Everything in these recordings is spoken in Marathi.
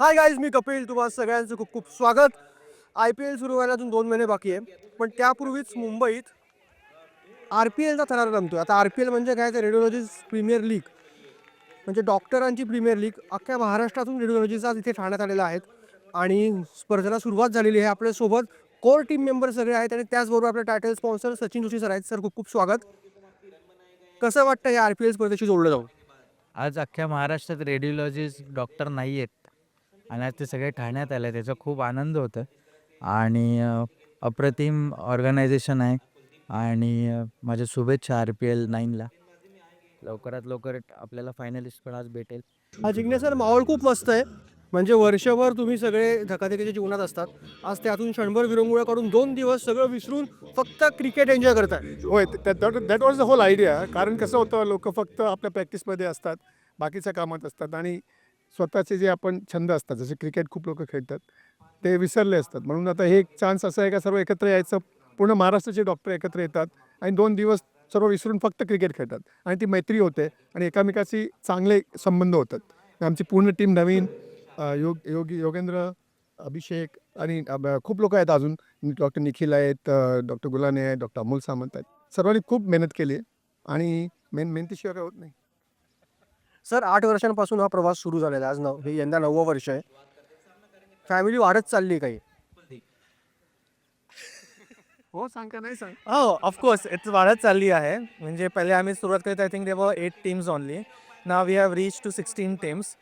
हाय गाईज मी कपिल. तुम्हाला सगळ्यांचं खूप खूप स्वागत. आय पी एल सुरू व्हायला अजून दोन महिने बाकी आहे. पण त्यापूर्वीच मुंबईत आर पी एलचा थरार रमतोय. आता आर पी एल म्हणजे काय तर रेडिओलॉजीज प्रीमियर लीग म्हणजे डॉक्टरांची प्रीमियर लीग अख्ख्या महाराष्ट्रातून रेडिओलॉजीचा इथे ठाण्यात आलेला आहेत. आणि स्पर्धेला सुरुवात झालेली आहे आपल्यासोबत. कोर टीम मेंबर सगळे आहेत आणि त्याचबरोबर आपले title sponsor Sachin Joshi sir आहेत. सर खूप खूप स्वागत. कसं वाटतं हे आर पी एल स्पर्धेशी जोडलं जाऊन? आज अख्ख्या महाराष्ट्रात रेडिओलॉजिस्ट डॉक्टर नाही आहेत आणि आज ते सगळे ठाण्यात आले त्याचा खूप आनंद होतं आणि अप्रतिम ऑर्गनायझेशन आहे. आणि माझ्या शुभेच्छा आर पी एल नाईनला. लवकरात लवकर आपल्याला फायनलिस्ट पण आज भेटेल. हा जिग्नेश सर माहोल खूप मस्त आहे. म्हणजे वर्षभर तुम्ही सगळे धकाधकीच्या जीवनात असतात. आज त्यातून क्षणभर विरंगुळ्या काढून दोन दिवस सगळं विसरून फक्त क्रिकेट एन्जॉय करताय. होय that was the whole idea कारण कसं होतं लोक फक्त आपल्या प्रॅक्टिसमध्ये असतात. बाकीच्या कामात असतात. आणि स्वतःचे जे आपण छंद असतात जसे क्रिकेट खूप लोक खेळतात ते विसरले असतात. म्हणून आता हे एक चान्स असं आहे का सर्व एकत्र यायचं? पूर्ण महाराष्ट्राचे डॉक्टर एकत्र येतात आणि दोन दिवस सर्व विसरून फक्त क्रिकेट खेळतात आणि ती मैत्री होते आणि एकामेकाशी चांगले संबंध होतात. आमची पूर्ण टीम नवीन योग योगी योगेंद्र अभिषेक आणि खूप लोक आहेत अजून. डॉक्टर निखिल आहेत डॉक्टर गुलाने आहेत डॉक्टर अमोल सामंत आहेत. सर्वांनी खूप मेहनत केली आहे आणि मेन मेहनतीशिवाय काय होत नाही. सर आठ वर्षांपासून हा प्रवास सुरू झालेला आहे. आज नव हे यंदा नववं वर्ष आहे. फॅमिली वाढत चालली आहे काही. हो सांग का? नाही सांग. हो ऑफकोर्स इट्स वाढत चालली आहे. म्हणजे पहिले आम्ही सुरुवात करत I think there eight teams only ना we have reach to sixteen teams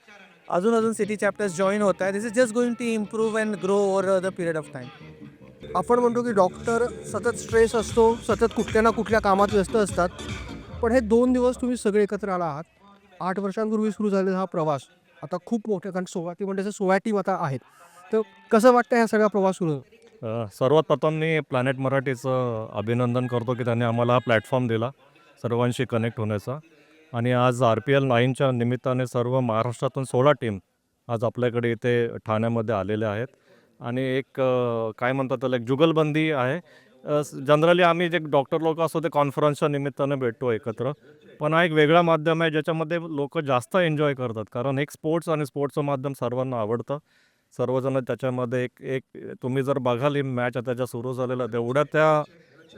अजून अजून सिटी चॅप्टर्स जॉईन होत आहे this is just going to improve and grow over the period of time आपण म्हणतो की डॉक्टर सतत स्ट्रेस असतो सतत कुठल्या ना कुठल्या कामात व्यस्त असतात. पण हे दोन दिवस तुम्ही सगळे एकत्र आला आहात. आठ वर्षांपूर्वी सुरू झालेला हा प्रवास आता खूप मोठ्या कारण सोळा ती म्हणजे सोळा टीम आता आहेत. तर कसं वाटतं ह्या सगळा प्रवास सुरू? सर्वात प्रथम मी प्लॅनेट मराठीचं अभिनंदन करतो की त्यांनी आम्हाला हा प्लॅटफॉर्म दिला सर्वांशी कनेक्ट होण्याचा. आणि आज आर पी एल नाईनच्या निमित्ताने सर्व महाराष्ट्रातून सोळा टीम आज आपल्याकडे इथे ठाण्यामध्ये आलेल्या आहेत. आणि एक काय म्हणतात त्याला एक जुगलबंदी आहे. जनरली आम्ही जे डॉक्टर लोक असतो ते कॉन्फरन्सच्या निमित्ताने भेटतो एकत्र. पण हा एक वेगळा माध्यम आहे ज्याच्यामध्ये लोक जास्त एन्जॉय करतात. कारण एक स्पोर्ट्स आणि स्पोर्ट्सचं माध्यम सर्वांना आवडतं. सर्वजण त्याच्यामध्ये एक एक तुम्ही जर बघाल ही मॅच ज्या सुरू झालेलं तेवढ्या त्या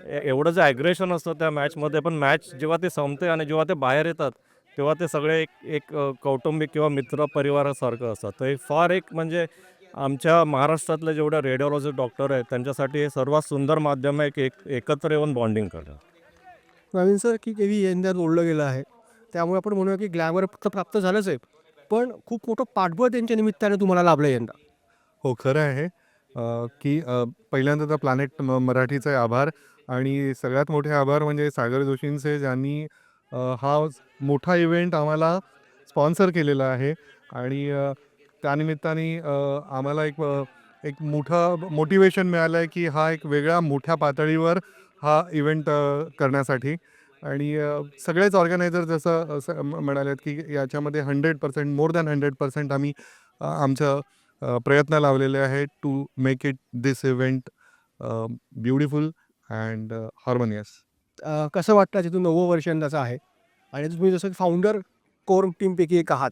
ए- एवढं जे ॲग्रेशन असतं त्या मॅचमध्ये पण मॅच जेव्हा ते संपते आणि जेव्हा ते बाहेर येतात तेव्हा ते सगळे एक एक कौटुंबिक किंवा मित्र परिवारासारखं असतात. तर हे फार एक म्हणजे आमच्या महाराष्ट्रातले जेवढ्या रेडिओलॉजी डॉक्टर आहेत त्यांच्यासाठी हे सर्वात सुंदर माध्यम आहे की एक एकत्र येऊन बॉन्डिंग करणं. नवीन सर की केव्ही यंदा जोडलं गेलं आहे. त्यामुळे आपण म्हणूया की ग्लॅमर तर प्राप्त झालंच आहे पण खूप मोठं पाठबळ त्यांच्या निमित्ताने तुम्हाला लाभलं यंदा. हो खरं आहे. की पहिल्यांदा तर प्लॅनेट म मराठीचे आभार आणि सगळ्यात मोठे आभार म्हणजे सागर जोशींचे ज्यांनी हा मोठा इव्हेंट आम्हाला स्पॉन्सर केलेला आहे. आणि त्यानिमित्ताने आम्हाला एक एक मोठं मोटिवेशन मिळालं आहे की हा एक वेगळ्या मोठ्या पातळीवर हा इव्हेंट करण्यासाठी. आणि सगळेच ऑर्गनायझर जसं असं म्हणालेत की याच्यामध्ये hundred percent more than hundred percent आम्ही आमचं प्रयत्न लावलेले आहेत to make it this event beautiful and harmonious कसं वाटतं तिथून नव्वं वर्ष यंदाचं आहे? आणि तुम्ही जसं फाउंडर कोर टीमपैकी एक आहात.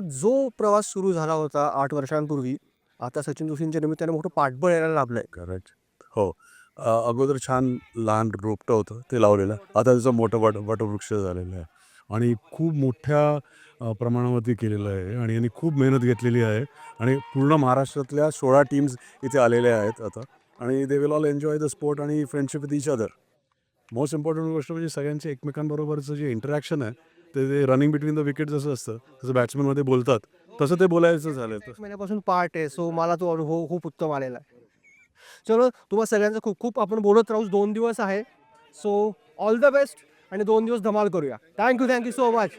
तर जो प्रवास सुरू झाला होता आठ वर्षांपूर्वी आता सचिन जोशींच्या निमित्ताने मोठं पाठबळ यायला लाभलंय. करेक्ट हो. अ, अगोदर छान लहान रोपटं होतं ते लावलेलं. आता त्याचं मोठं वट वटवृक्ष झालेलं आहे. आणि खूप मोठ्या अ, प्रमाणावरती केलेलं आहे. आणि यांनी खूप मेहनत घेतलेली आहे. आणि पूर्ण महाराष्ट्रातल्या सोळा टीम्स इथे आलेल्या आहेत आता. आणि they will all enjoy the sport आणि friendship with each other most important गोष्ट म्हणजे सगळ्यांचे एकमेकांबरोबरचं जे इंटरॅक्शन आहे ते रनिंग बिटवीन द विकेट जसं असतं जसं बॅट्समॅनमध्ये बोलतात. तसं ते बोलायचं झालं एक महिन्यापासून पार्ट आहे सो मला तो अनुभव खूप उत्तम आलेला आहे. चलो तुम्हाला सगळ्यांचं खूप खूप आपण बोलत राहू दोन दिवस आहे. सो ऑल द बेस्ट आणि दोन दिवस धमाल करूया. Thank you thank you so much